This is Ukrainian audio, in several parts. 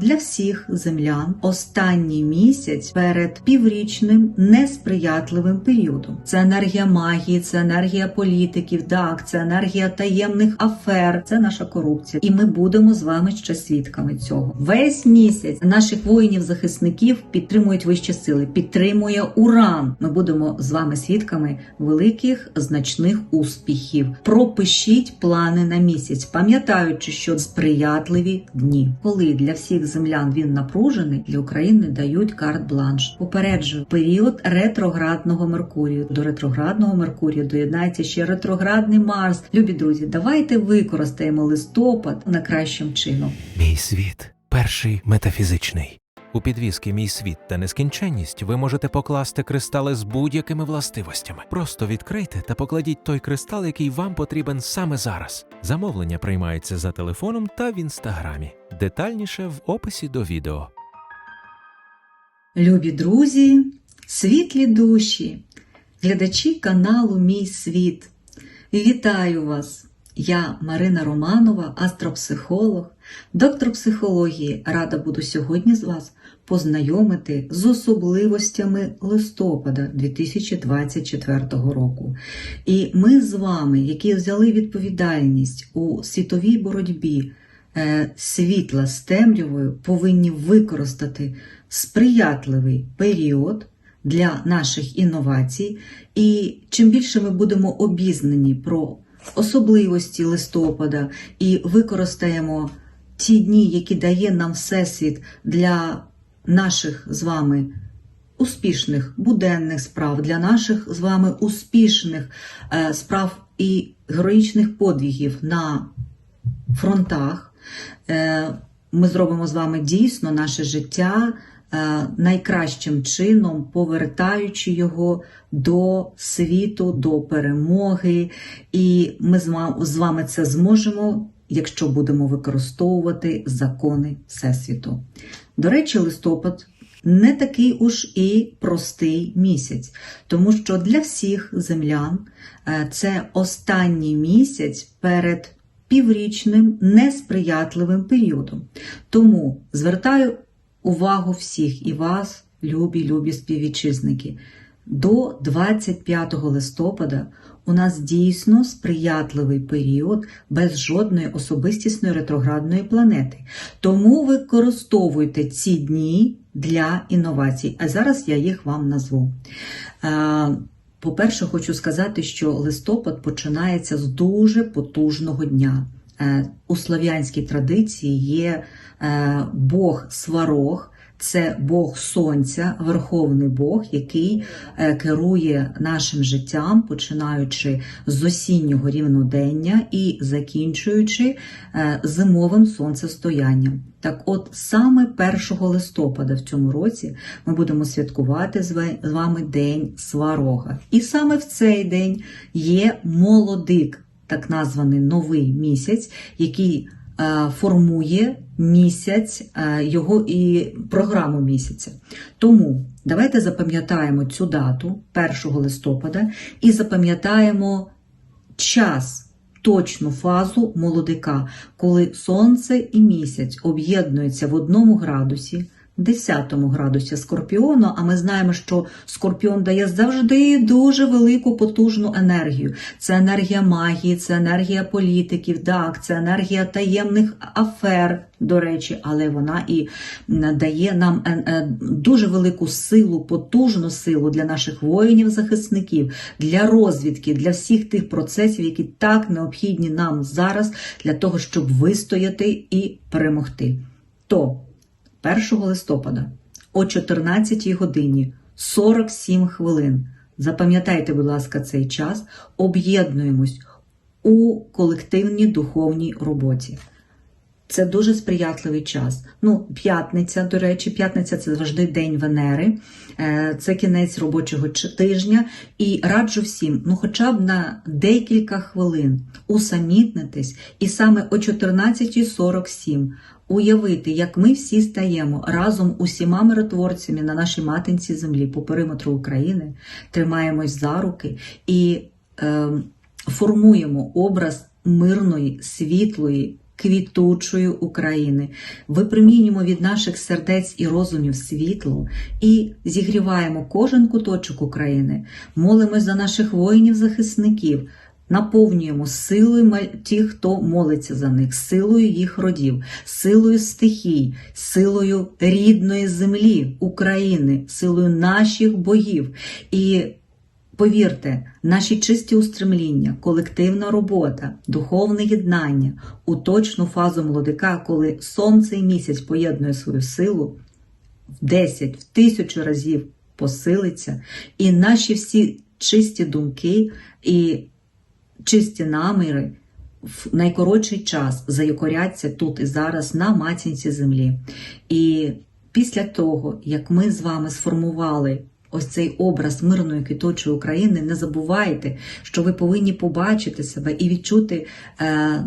Для всіх землян останній місяць перед піврічним несприятливим періодом. Це енергія магії, це енергія політиків, так, це енергія таємних афер, це наша корупція. І ми будемо з вами ще свідками цього. Весь місяць наших воїнів-захисників підтримують вищі сили, підтримує уран. Ми будемо з вами свідками великих значних успіхів. Пропишіть плани на місяць, пам'ятаючи, що сприятливі дні, коли для всіх землян він напружений, для України дають карт-бланш. Попереджую період ретроградного Меркурію. До ретроградного Меркурію доєднається ще ретроградний Марс. Любі друзі, давайте використаємо листопад на кращим чином. Мій світ перший метафізичний. У підвіски Мій світ та нескінченність ви можете покласти кристали з будь-якими властивостями. Просто відкрийте та покладіть той кристал, який вам потрібен саме зараз. Замовлення приймається за телефоном та в інстаграмі. Детальніше в описі до відео. Любі друзі, світлі душі, глядачі каналу Мій світ. Вітаю вас! Я Марина Романова, астропсихолог, доктор психології. Рада буду сьогодні з вас познайомити з особливостями листопада 2024 року. І ми з вами, які взяли відповідальність у світовій боротьбі е, світла з темрявою, повинні використати сприятливий період для наших інновацій. І чим більше ми будемо обізнані про особливості листопада і використаємо ті дні, які дає нам Всесвіт для наших з вами успішних буденних справ, для наших з вами успішних е, справ і героїчних подвігів на фронтах, е, ми зробимо з вами дійсно наше життя е, найкращим чином, повертаючи його до світу, до перемоги. І ми з ва- з вами це зможемо, якщо будемо використовувати закони Всесвіту. До речі, листопад. Не такий уж і простий місяць, тому що для всіх землян е, це останній місяць перед піврічним несприятливим періодом. Тому звертаю увагу всіх і вас, любі, любі співвітчизники. До 25 листопада у нас дійсно сприятливий період без жодної особистісної ретроградної планети. Тому використовуйте ці дні для інновацій. А зараз я їх вам назву. Е, По-перше, хочу сказати, що листопад починається з дуже потужного дня. Е, У слав'янській традиції є е, Бог Сварог, це Бог Сонця, Верховний Бог, який е, керує нашим життям, починаючи з осіннього рівнодення і закінчуючи е, зимовим сонцестоянням. Так от саме 1 листопада в цьому році ми будемо святкувати з вами День Сварога. І саме в цей день є молодик, так названий новий місяць, який формує місяць, е, його і програму місяця. Тому давайте запам'ятаємо цю дату 1 листопада і запам'ятаємо час. Точну фазу молодика, коли сонце і місяць об'єднуються в одному градусі, 10 градусі скорпіону, а ми знаємо, що скорпіон дає завжди дуже велику потужну енергію. Це енергія магії, це енергія політиків, так, це енергія таємних афер, до речі, але вона і дає нам е, е, дуже велику силу, потужну силу для наших воїнів-захисників, для розвідки, для всіх тих процесів, які так необхідні нам зараз для того, щоб вистояти і перемогти. То 1 листопада о 14 годині 47 хвилин. Запам'ятайте, будь ласка, цей час. Об'єднуємось у колективній духовній роботі. Це дуже сприятливий час. Ну, п'ятниця, до речі, п'ятниця це завжди день Венери, Е, це кінець робочого тижня. І раджу всім, ну хоча б на декілька хвилин усамітнитись, і саме о 14.47 уявити, як ми всі стаємо разом усіма миротворцями на нашій матинці землі по периметру України, тримаємось за руки і е, формуємо образ мирної, світлої квітучої України. Випромінюємо від наших сердець і розумів світло і зігріваємо кожен куточок України. Молимось за наших воїнів-захисників. Наповнюємо силою тих, хто молиться за них, силою їх родів, силою стихій, силою рідної землі України, силою наших богів. І повірте, наші чисті устремління, колективна робота, духовне єднання у точну фазу молодика, коли сонце і місяць поєднує свою силу в 10, в тисячу разів посилиться, і наші всі чисті думки і чисті наміри в найкоротший час заякоряться тут і зараз на матінці землі. І після того, як ми з вами сформували ось цей образ мирної квіточої України, не забувайте, що ви повинні побачити себе і відчути е,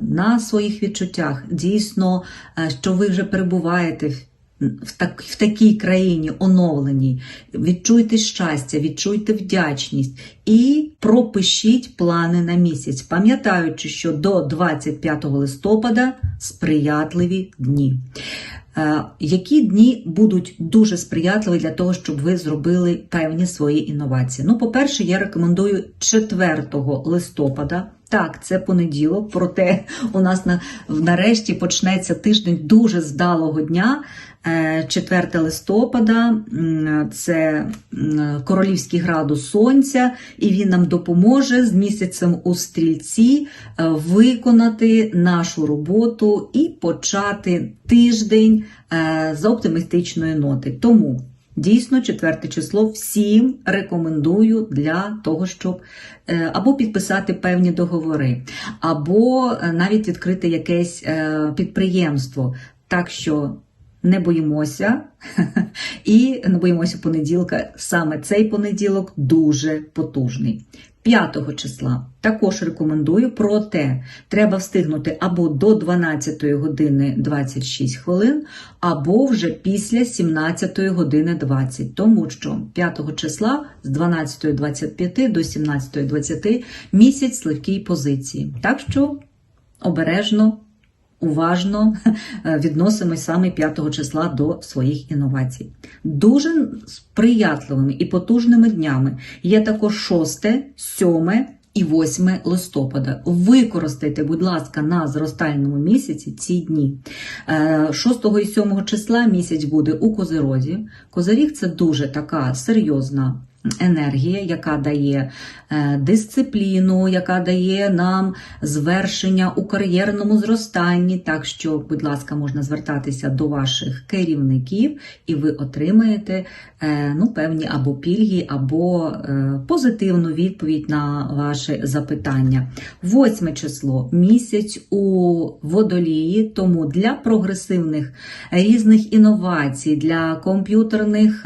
на своїх відчуттях дійсно, е, що ви вже перебуваєте в так, в такій країні оновленій. Відчуйте щастя, відчуйте вдячність і пропишіть плани на місяць, пам'ятаючи, що до 25 листопада сприятливі дні. Е, Які дні будуть дуже сприятливі для того, щоб ви зробили певні свої інновації? Ну, по-перше, я рекомендую 4 листопада. Так, це понеділок, проте у нас на, нарешті почнеться тиждень дуже здалого дня. Е, 4 листопада це королівський градус сонця, і він нам допоможе з місяцем у стрільці е, виконати нашу роботу і почати тиждень е, з оптимістичної ноти. Тому дійсно четверте число всім рекомендую для того, щоб е, або підписати певні договори, або е, навіть відкрити якесь е, підприємство. Так що не боїмося і не боїмося понеділка. Саме цей понеділок дуже потужний. 5 числа також рекомендую, проте треба встигнути або до 12 години 26 хвилин, або вже після 17 години 20, тому що 5 числа з 12.25 до 17.20 місяць легкій позиції. Так що обережно уважно відносимось саме 5 числа до своїх інновацій. Дуже сприятливими і потужними днями є також 6, 7 і 8 листопада. Використайте, будь ласка, на зростальному місяці ці дні. Е, 6 і 7 числа місяць буде у Козирозі. Козиріг це дуже така серйозна енергія, яка дає е, дисципліну, яка дає нам звершення у кар'єрному зростанні. Так що, будь ласка, можна звертатися до ваших керівників, і ви отримаєте е, ну, певні або пільги, або е, позитивну відповідь на ваше запитання. Восьме число місяць у водолії, тому для прогресивних різних інновацій, для комп'ютерних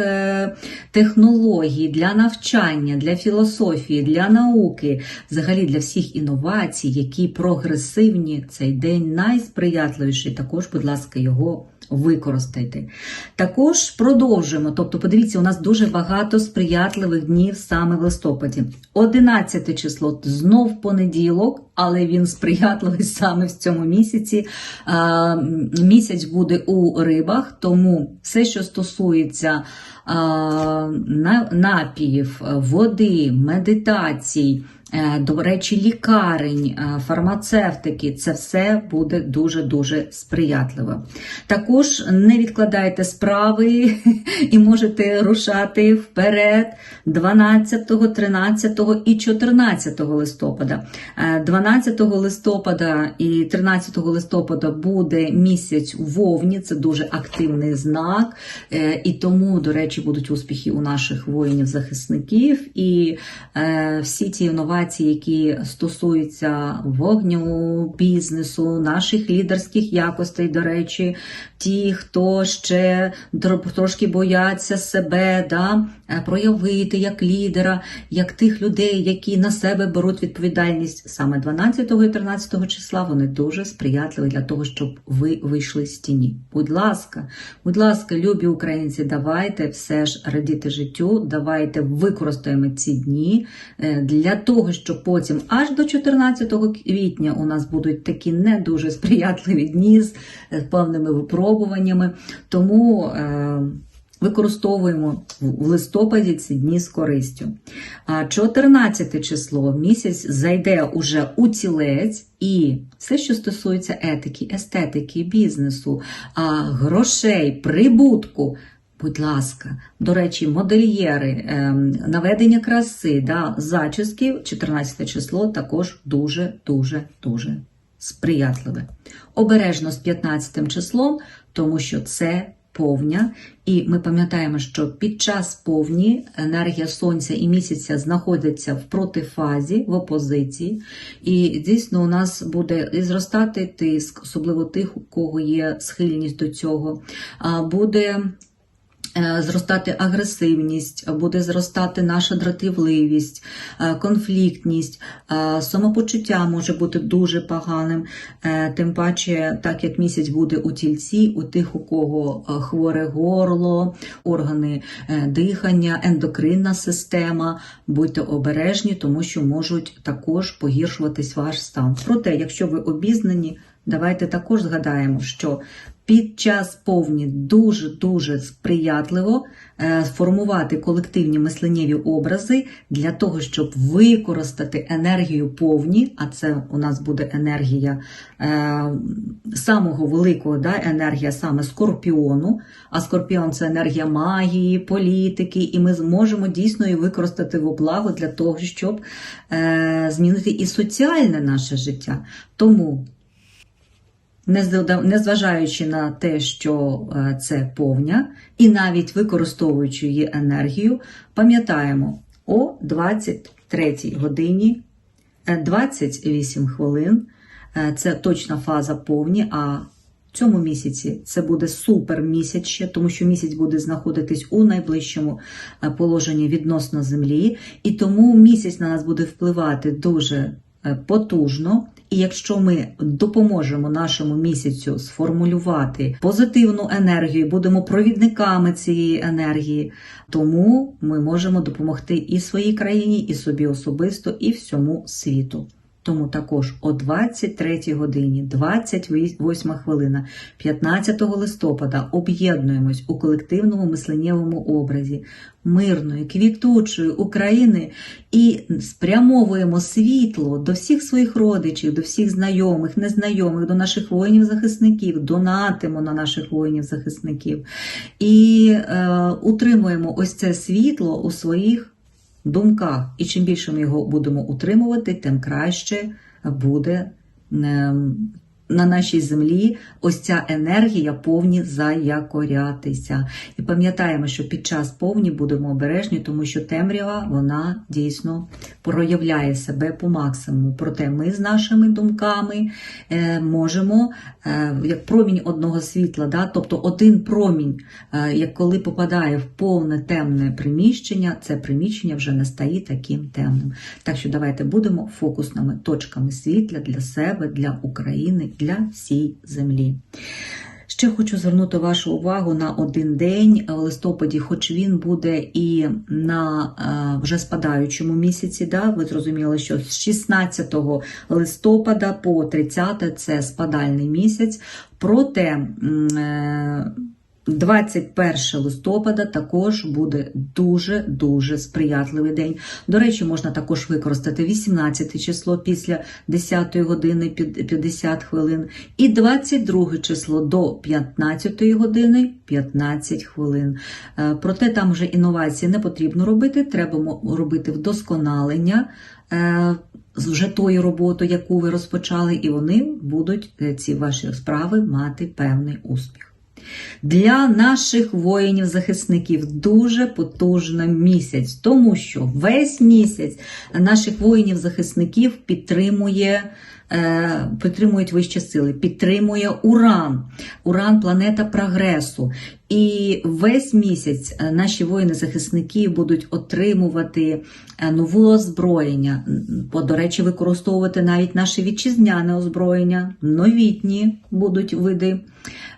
технологій, для навчання, для філософії, для науки, взагалі для всіх інновацій, які прогресивні, цей день найсприятливіший. Також, будь ласка, його використайте. Також продовжуємо. Тобто, подивіться, у нас дуже багато сприятливих днів саме в листопаді. 11 число знов понеділок, але він сприятливий саме в цьому місяці. Місяць буде у рибах, тому все, що стосується напіїв, води, медитацій. Е, До речі, лікарень, е, фармацевтики це все буде дуже-дуже сприятливо. Також не відкладайте справи і можете рушати вперед 12, 13 і 14 листопада. Е, 12 листопада і 13 листопада буде місяць Вовні, це дуже активний знак, е, і тому, до речі, будуть успіхи у наших воїнів-захисників і е, всі ті інновації, які стосуються вогню, бізнесу, наших лідерських якостей, до речі, ті, хто ще трошки бояться себе, да, е, проявити як лідера, як тих людей, які на себе беруть відповідальність саме 12 і 13 числа, вони дуже сприятливі для того, щоб ви вийшли з тіні. Будь ласка, будь ласка, любі українці, давайте все ж радіти життю, давайте використаємо ці дні е, для того, щоб потім аж до 14 квітня у нас будуть такі не дуже сприятливі дні з е, певними випробуваннями. Тому е, використовуємо в листопаді ці дні з користю. 14 число місяць зайде уже у тілець, і все, що стосується етики, естетики, бізнесу, грошей, прибутку. Будь ласка, до речі, модельєри, ем, наведення краси, да, зачіски, 14 число також дуже, дуже, дуже сприятливе. Обережно з 15 числом, тому що це повня, і ми пам'ятаємо, що під час повні енергія сонця і місяця знаходяться в протифазі, в опозиції, і дійсно у нас буде і зростати тиск, особливо тих, у кого є схильність до цього. Буде зростати агресивність, буде зростати наша дратівливість, е, конфліктність, е, самопочуття може бути дуже поганим. Е, Тим паче, так як місяць буде у тільці, у тих, у кого е, хворе горло, органи е, дихання, ендокринна система, будьте обережні, тому що можуть також погіршуватись ваш стан. Проте, якщо ви обізнані, давайте також згадаємо, що під час повні дуже-дуже сприятливо е, формувати колективні мисленнєві образи для того, щоб використати енергію повні, а це у нас буде енергія е, самого великого, да, енергія саме скорпіону. А скорпіон це енергія магії, політики, і ми зможемо дійсно її використати в облагу для того, щоб е, змінити і соціальне наше життя. Тому незважаючи на те, що е, це повня, і навіть використовуючи її енергію, пам'ятаємо о 23 годині е, 28 хвилин. е, Це точна фаза повні. А в цьому місяці це буде супер місяць ще, тому що місяць буде знаходитись у найближчому е, положенні відносно Землі, і тому місяць на нас буде впливати дуже е, потужно. І якщо ми допоможемо нашому місяцю сформулювати позитивну енергію, будемо провідниками цієї енергії, тому ми можемо допомогти і своїй країні, і собі особисто, і всьому світу. Тому також о 23 годині, 28 хвилина, 15 листопада об'єднуємось у колективному мисленнєвому образі мирної, квітучої України і спрямовуємо світло до всіх своїх родичів, до всіх знайомих, незнайомих, до наших воїнів-захисників, донатимо на наших воїнів-захисників. І е, утримуємо ось це світло у своїх думках. І чим більше ми його будемо утримувати, тим краще буде ем, на нашій землі ось ця енергія повні заякорятися. І пам'ятаємо, що під час повні будемо обережні, тому що темрява вона дійсно проявляє себе по максимуму. Проте ми з нашими думками е, можемо, е, як промінь одного світла, да, тобто один промінь, е, як коли попадає в повне темне приміщення, це приміщення вже не стає таким темним. Так що давайте будемо фокусними точками світла для себе, для України, для всієї землі. Ще хочу звернути вашу увагу на один день в листопаді, хоч він буде і на е, вже спадаючому місяці. Да? Ви зрозуміли, що з 16 листопада по 30 це спадальний місяць. Проте е, 21 листопада також буде дуже-дуже сприятливий день. До речі, можна також використати 18 число після 10 години 50 хвилин і 22 число до 15 години 15 хвилин. Е, Проте там вже інновації не потрібно робити, треба робити вдосконалення. е, вже тої роботи, яку ви розпочали, і вони будуть е, ці ваші справи мати певний успіх. Для наших воїнів-захисників дуже потужно місяць, тому що весь місяць наших воїнів-захисників підтримує підтримують вищі сили, підтримує Уран. Уран планета прогресу. І весь місяць е, наші воїни-захисники будуть отримувати е, нове озброєння. До речі, використовувати навіть наше вітчизняне озброєння, новітні будуть види.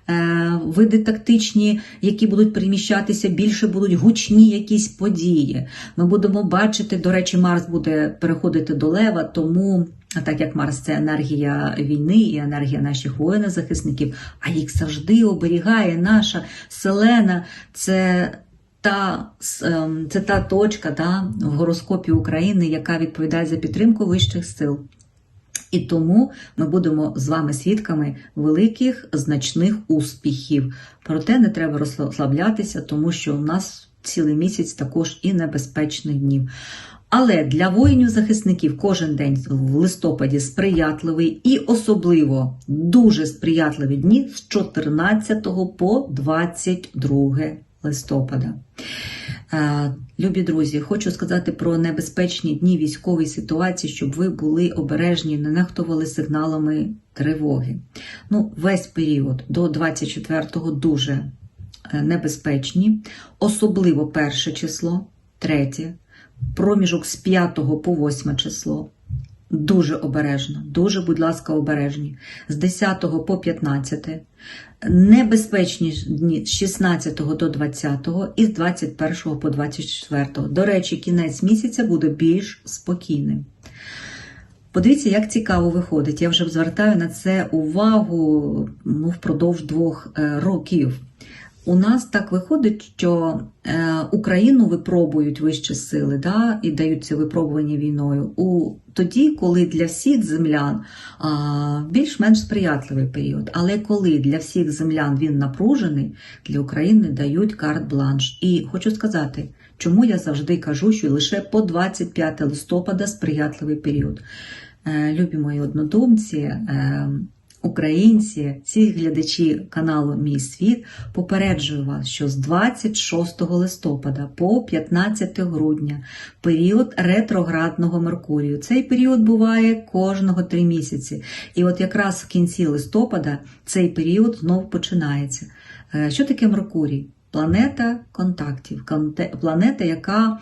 е, Види тактичні, які будуть переміщатися, більше будуть гучні якісь події. Ми будемо бачити, до речі, Марс буде переходити до Лева, тому так як Марс це енергія війни і енергія наших воїнів-захисників, а їх завжди оберігає наша Селена. Це та, ем, це та точка да, в гороскопі України, яка відповідає за підтримку вищих сил. І тому ми будемо з вами свідками великих значних успіхів. Проте не треба розслаблятися, тому що у нас цілий місяць також і небезпечних днів. Але для воїнів-захисників кожен день в листопаді сприятливий і особливо дуже сприятливі дні з 14 по 22 листопада. Е, Любі друзі, хочу сказати про небезпечні дні військової ситуації, щоб ви були обережні, не нехтували сигналами тривоги. Ну, весь період до 24-го дуже е, небезпечні, особливо перше число, третє, проміжок з 5 по 8 число. Дуже обережно, дуже, будь ласка, обережні. З 10 по 15, небезпечні дні з 16 до 20 і з 21 по 24. До речі, кінець місяця буде більш спокійним. Подивіться, як цікаво виходить. Я вже звертаю на це увагу ну, впродовж двох е, років. У нас так виходить, що е, Україну випробують вищі сили да, і дають ці випробування війною у тоді, коли для всіх землян більш-менш сприятливий період. Але коли для всіх землян він напружений, для України дають карт-бланш. І хочу сказати, чому я завжди кажу, що лише по 25 листопада сприятливий період. Е, любі мої однодумці. Українці, всі глядачі каналу Мій світ, попереджую вас, що з 26 листопада по 15 грудня період ретроградного Меркурію. Цей період буває кожного три місяці. І от якраз в кінці листопада цей період знов починається. Е, Що таке Меркурій? Планета контактів, планета, яка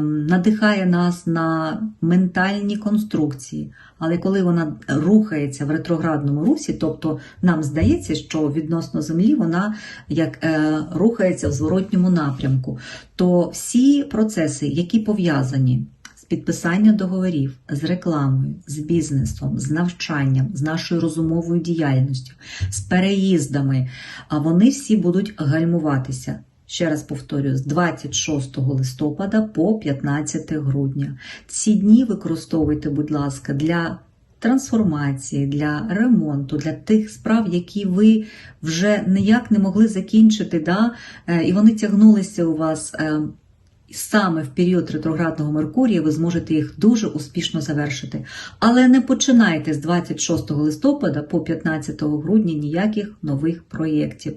надихає нас на ментальні конструкції. Але коли вона рухається в ретроградному русі, тобто нам здається, що відносно Землі вона як е, рухається в зворотньому напрямку, то всі процеси, які пов'язані з підписанням договорів, з рекламою, з бізнесом, з навчанням, з нашою розумовою діяльністю, з переїздами, а вони всі будуть гальмуватися. Ще раз повторюю, з 26 листопада по 15 грудня. Ці дні використовуйте, будь ласка, для трансформації, для ремонту, для тих справ, які ви вже ніяк не могли закінчити, да? е, і вони тягнулися у вас. Саме в період ретроградного Меркурія ви зможете їх дуже успішно завершити. Але не починайте з 26 листопада по 15 грудня ніяких нових проєктів.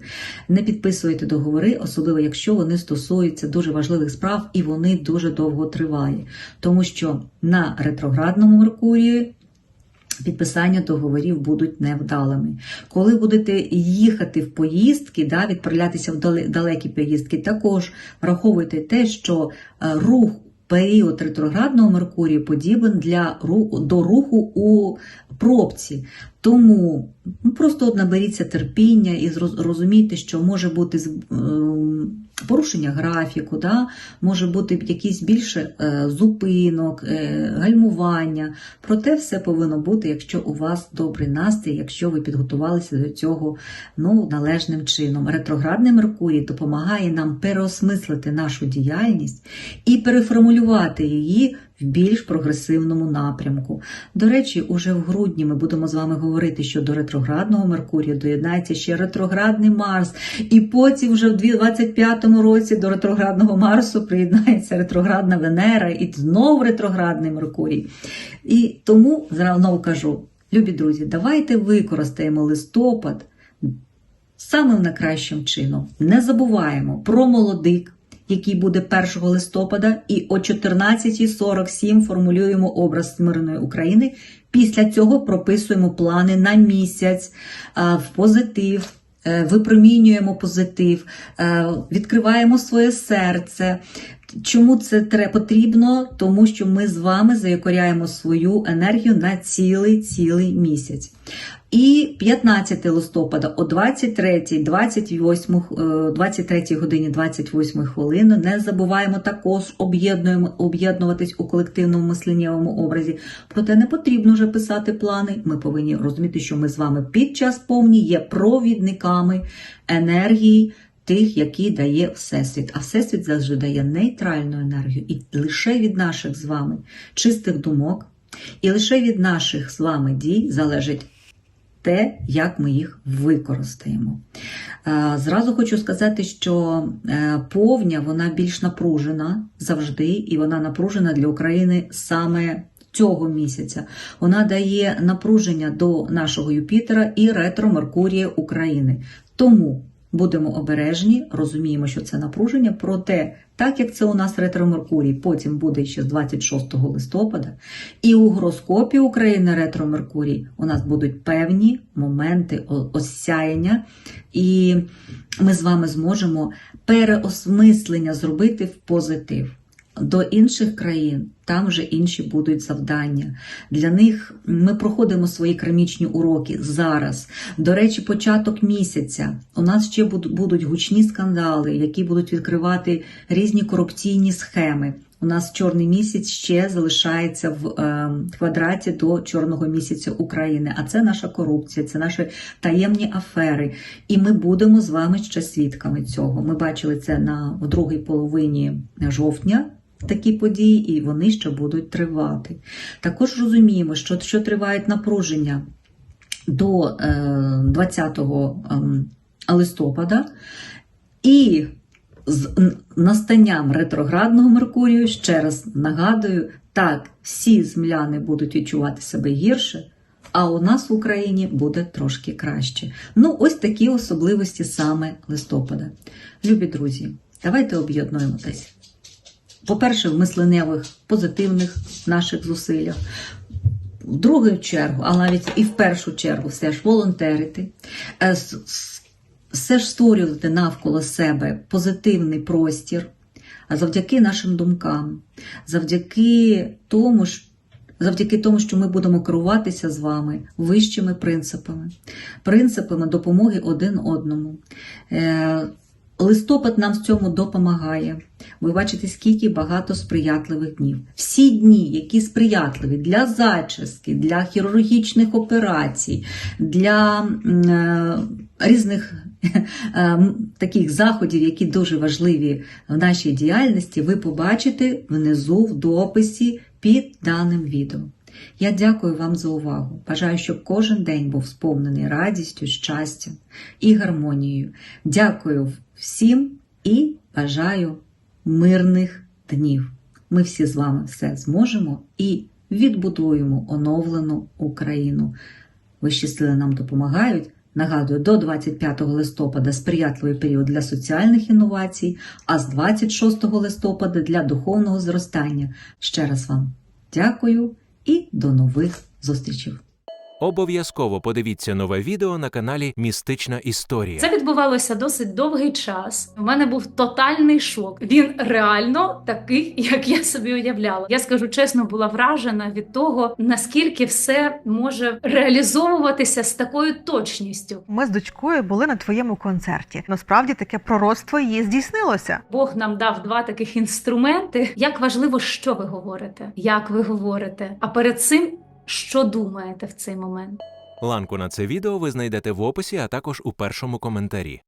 Не підписуйте договори, особливо якщо вони стосуються дуже важливих справ і вони дуже довго тривають. Тому що на ретроградному Меркурії підписання договорів будуть невдалими. Коли будете їхати в поїздки, да, відправлятися в далекі поїздки, також враховуйте те, що е, рух. Період ретроградного Меркурію подібен для до руху у пробці. Тому ну, просто наберіться терпіння і розумійте, що може бути порушення графіку, да? може бути якісь більше е, зупинок, е, гальмування. Проте все повинно бути, якщо у вас добрий настрій, якщо ви підготувалися до цього ну, належним чином. Ретроградний Меркурій допомагає нам переосмислити нашу діяльність і переформулювати її в більш прогресивному напрямку. До речі, уже в грудні ми будемо з вами говорити, що до ретроградного Меркурія доєднається ще ретроградний Марс, і потім вже в 2025 році до ретроградного Марсу приєднається ретроградна Венера і знову ретроградний Меркурій. І тому знову кажу, любі друзі, давайте використаємо листопад самим найкращим чином. Не забуваємо про молодик який буде 1 листопада, і о 14.47 формулюємо образ мирної України. Після цього прописуємо плани на місяць в позитив. е, Випромінюємо позитив, е, відкриваємо своє серце. Чому це потрібно? Тому що ми з вами заякоряємо свою енергію на цілий цілий місяць. І 15 листопада о 23, 28, е, 23 годині 28 хвилини не забуваємо також об'єднуємо об'єднуватись у колективному мисленнєвому образі. Проте не потрібно вже писати плани. Ми повинні розуміти, що ми з вами під час повні є провідниками енергії тих, які дає Всесвіт. А Всесвіт завжди дає нейтральну енергію, і лише від наших з вами чистих думок, і лише від наших з вами дій залежить те, як ми їх використаємо. Е, Зразу хочу сказати, що е, повня вона більш напружена завжди, і вона напружена для України саме цього місяця. Вона дає напруження до нашого Юпітера і ретро Меркурія України. Тому будемо обережні, розуміємо, що це напруження, проте, так як це у нас ретро Меркурій, потім буде ще з 26 листопада, і у гороскопі України ретро Меркурій у нас будуть певні моменти осяяння, і ми з вами зможемо переосмислення зробити в позитив. До інших країн там вже інші будуть завдання. Для них ми проходимо свої крамічні уроки зараз. До речі, початок місяця. У нас ще будуть гучні скандали, які будуть відкривати різні корупційні схеми. У нас чорний місяць ще залишається в е, квадраті до чорного місяця України. А це наша корупція, це наші таємні афери. І ми будемо з вами ще свідками цього. Ми бачили це на другій половині жовтня. Такі події, і вони ще будуть тривати. Також розуміємо, що, що тривають напруження до е, 20 ем, листопада, і з настанням ретроградного Меркурію, ще раз нагадую, так, всі земляни будуть відчувати себе гірше, а у нас в Україні буде трошки краще. Ну, ось такі особливості саме листопада. Любі друзі, давайте об'єднуємося. По-перше, в мисленнєвих позитивних наших зусиллях. В другу чергу, а навіть і в першу чергу, все ж волонтерити, е, все ж створювати навколо себе позитивний простір, а завдяки нашим думкам, завдяки тому, Завдяки тому, що ми будемо керуватися з вами вищими принципами, принципами допомоги один одному. Листопад нам в цьому допомагає. Ви бачите, скільки багато сприятливих днів. Всі дні, які сприятливі для зачіски, для хірургічних операцій, для е, різних е, таких заходів, які дуже важливі в нашій діяльності, ви побачите внизу в дописі під даним відео. Я дякую вам за увагу. Бажаю, щоб кожен день був сповнений радістю, щастям і гармонією. Дякую всім і бажаю мирних днів. Ми всі з вами все зможемо і відбудуємо оновлену Україну. Вищі сили нам допомагають. Нагадую, до 25 листопада сприятливий період для соціальних інновацій, а з 26 листопада для духовного зростання. Ще раз вам дякую і до нових зустрічей. Обов'язково подивіться нове відео на каналі Містична Історія. Це відбувалося досить довгий час. У мене був тотальний шок. Він реально такий, як я собі уявляла. Я скажу чесно, була вражена від того, наскільки все може реалізовуватися з такою точністю. Ми з дочкою були на твоєму концерті. Насправді таке пророцтво її здійснилося. Бог нам дав два таких інструменти. Як важливо, що ви говорите, як ви говорите, а перед цим що думаєте в цей момент. Ланку на це відео ви знайдете в описі, а також у першому коментарі.